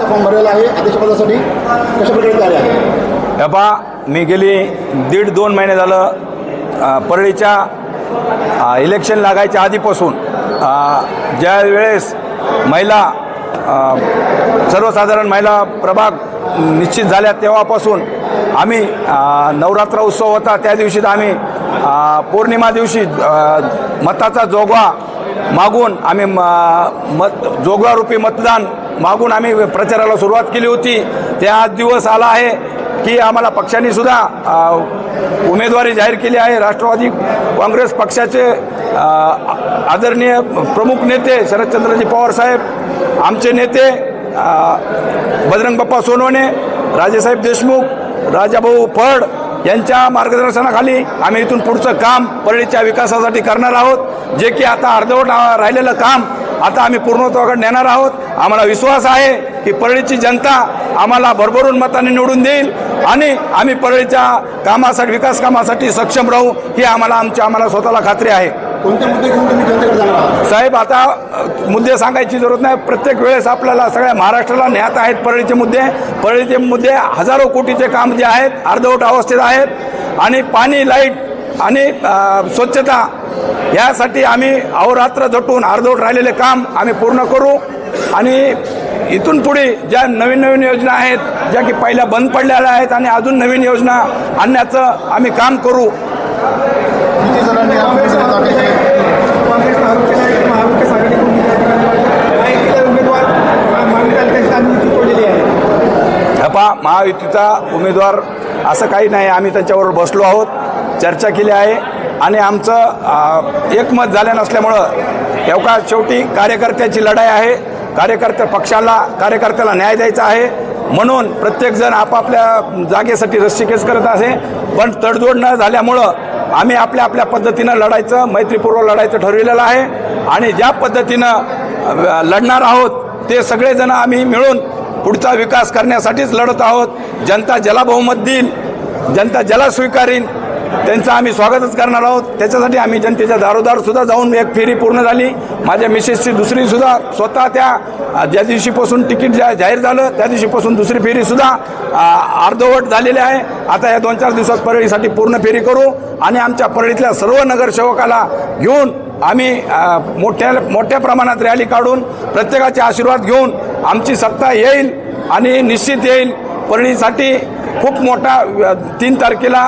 Form भरलेला आहे. अध्यक्षपदासाठी कशा प्रकारे तयारी आहे? मी गेली दीड दोन महिने झालं परळीच्या इलेक्शन लागायच्या आधीपासून ज्या वेळेस महिला सर्वसाधारण महिला प्रभाग निश्चित झाल्या तेव्हापासून आम्ही नवरात्र उत्सव होता. त्या दिवशी आम्ही पौर्णिमा दिवशी मताचा जोगवा मागून आम्ही म- मत जोगवारूपी मतदान मागून आम्ही प्रचाराला सुरुवात केली होती. ते आज दिवस आला आहे की आम्हाला पक्षाने सुद्धा उमेदवारी जाहीर केली आहे. राष्ट्रवादी काँग्रेस पक्षाचे आदरणीय प्रमुख नेते शरदचंद्रजी पवार साहेब आमचे नेते अ, बजरंग बाप्पा सोनवणे राजेसाहेब देशमुख राजाभाऊ फड यांच्या मार्गदर्शनाखाली आम्ही इथून पुढचं काम परळीच्या विकासासाठी करणार आहोत. जे की आता अर्धवट राहिलेलं काम आता आम्ही पूर्णत्वाकडे नेणार आहोत. आम्हाला विश्वास आहे की परळीची जनता आम्हाला भरभरून मताने निवडून देईल आणि आम्ही परळीच्या कामासाठी विकास कामासाठी सक्षम राहू ही आम्हाला आमच्या आम्हाला स्वतःला खात्री आहे. कोणते मुद्दे घेऊन तुम्ही जनतेकडे जाणार साहेब आता मुद्दे सांगायची जरूरत नाही. प्रत्येक वेळेस आपल्याला सगळ्या महाराष्ट्राला ज्ञात आहेत परळीचे मुद्दे. परळीचे मुद्दे हजारो कोटीचे काम जे आहेत अर्धवट अवस्थेत आहेत. आणि पाणी लाइट आणि स्वच्छता यासाठी आम्ही अहोरात्र झटून अर्धवट राहिलेले काम आम्ही पूर्ण करू. आणि इथून पुढे ज्या नवीन नवीन योजना आहेत ज्या की पहिल्या बंद पडलेल्या आहेत आणि अजून नवीन योजना आणण्याचं आम्ही काम करू. पहा महायुतीचा उमेदवार असं काही नाही. आम्ही त्यांच्याबरोबर बसलो आहोत. चर्चा केली आहे आणि आमचं एकमत झालं नसल्यामुळं एवढा शेवटी कार्यकर्त्याची लढाई आहे. कार्यकर्त्या पक्षाला कार्यकर्त्याला न्याय द्यायचा आहे. म्हणून प्रत्येकजण आपापल्या जागेसाठी रस्सीकेस करत असे. पण तडजोड न झाल्यामुळं आम्ही आपल्या आपल्या पद्धतीनं लढायचं मैत्रीपूर्व लढायचं ठरविलेलं आहे. आणि ज्या पद्धतीनं लढणार आहोत ते सगळेजण आम्ही मिळून पुढचा विकास करण्यासाठीच लढत आहोत. जनता ज्याला बहुमत देईल जनता ज्याला स्वीकारीन त्यांचं आम्ही स्वागतच करणार आहोत. त्याच्यासाठी आम्ही जनतेच्या दारोदार सुद्धा जाऊन एक फेरी पूर्ण झाली. माझ्या मिसेसची दुसरी सुद्धा स्वतः त्या ज्या दिवशीपासून तिकीट ज्या जाहीर झालं त्या दिवशीपासून दुसरी फेरी सुद्धा अर्धवट झालेली आहे. आता या दोन चार दिवसात परळीसाठी पूर्ण फेरी करू आणि आमच्या परळीतल्या सर्व नगरसेवकाला घेऊन आम्ही मोठ्या मोठ्या प्रमाणात रॅली काढून प्रत्येकाचे आशीर्वाद घेऊन आमची सत्ता येईल आणि निश्चित येईल. परळीसाठी खूप मोठा तीन तारखेला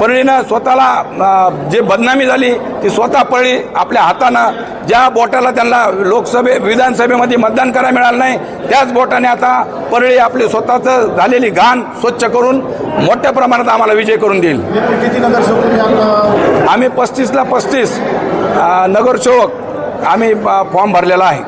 परळीनं स्वतःला जे बदनामी झाली ती स्वतः परळी आपल्या हातानं. ज्या बोटाला त्यांना लोकसभे विधानसभेमध्ये मतदान करायला मिळालं नाही त्याच बोटाने आता परळी आपली स्वतःचं झालेली घाण स्वच्छ करून मोठ्या प्रमाणात आम्हाला विजय करून देईल. आम्ही पस्तीसला पस्तीस नगरसेवक आम्ही फॉर्म भरलेला आहे.